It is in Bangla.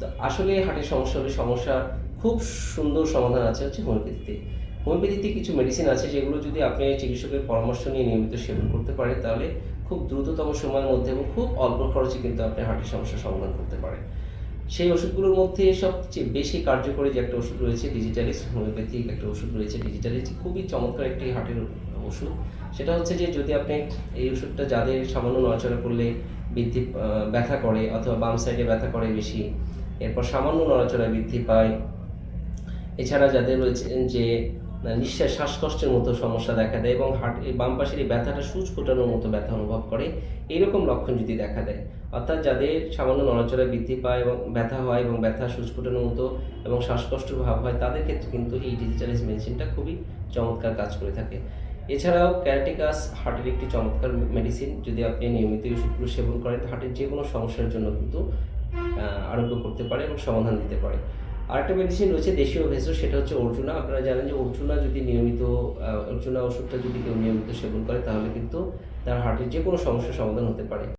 তো আসলে হার্টের সমস্যা হলে সমস্যার খুব সুন্দর সমাধান আছে হচ্ছে হোমিওপ্যাথিতে। হোমিওপ্যাথিতে কিছু মেডিসিন আছে যেগুলো যদি আপনি চিকিৎসকের পরামর্শ নিয়ে নিয়মিত সেবন করতে পারেন, তাহলে খুব দ্রুততম সময়ের মধ্যে এবং খুব অল্প খরচে কিন্তু আপনি হার্টের সমস্যার সমাধান করতে পারেন। সেই ওষুধগুলোর মধ্যে সবচেয়ে বেশি কার্যকরী যে একটা ওষুধ রয়েছে ডিজিটালিস হোমিওপ্যাথিক একটা ওষুধ রয়েছে ডিজিটালিস খুবই চমৎকার একটি হার্টের ওষুধ। সেটা হচ্ছে যে যদি আপনি এই ওষুধটা যাদের সামান্য নড়াচড়া করলে বৃদ্ধি ব্যথা করে অথবা বাম সাইডে ব্যথা করে বেশি এরপর সামান্য নড়াচড়া বৃদ্ধি পায়। এছাড়া যাদের রয়েছে যে নিঃশ্বাস শ্বাসকষ্টের মতো সমস্যা দেখা দেয় এবং হার্ট বাম পাশের এই ব্যথাটা সূচ ফোটানোর মতো ব্যথা অনুভব করে, এইরকম লক্ষণ যদি দেখা দেয়, অর্থাৎ যাদের সামান্য নড়াচড়া বৃদ্ধি পায় এবং ব্যথা হয় এবং ব্যথা সূচ ফোটানোর মতো এবং শ্বাসকষ্ট ভাব হয়, তাদের ক্ষেত্রে কিন্তু এই ডিজিটালাইজ মেডিসিনটা খুবই চমৎকার কাজ করে থাকে। এছাড়াও ক্যারাটিকাস হার্টের একটি চমৎকার মেডিসিন যদি আপনি নিয়মিত ওষুধগুলো সেবন করেন, হার্টের যে কোনো সমস্যার জন্য কিন্তু আরোগ্য করতে পারে এবং সমাধান দিতে পারে। আরেকটা মেডিসিন রয়েছে দেশীয় ভেষজ, সেটা হচ্ছে অর্জুনা। আপনারা জানেন যে অর্জুনা যদি নিয়মিত অর্জুনা ওষুধটা যদি কেউ নিয়মিত সেবন করে, তাহলে কিন্তু তার হার্টের যে কোনো সমস্যার সমাধান হতে পারে।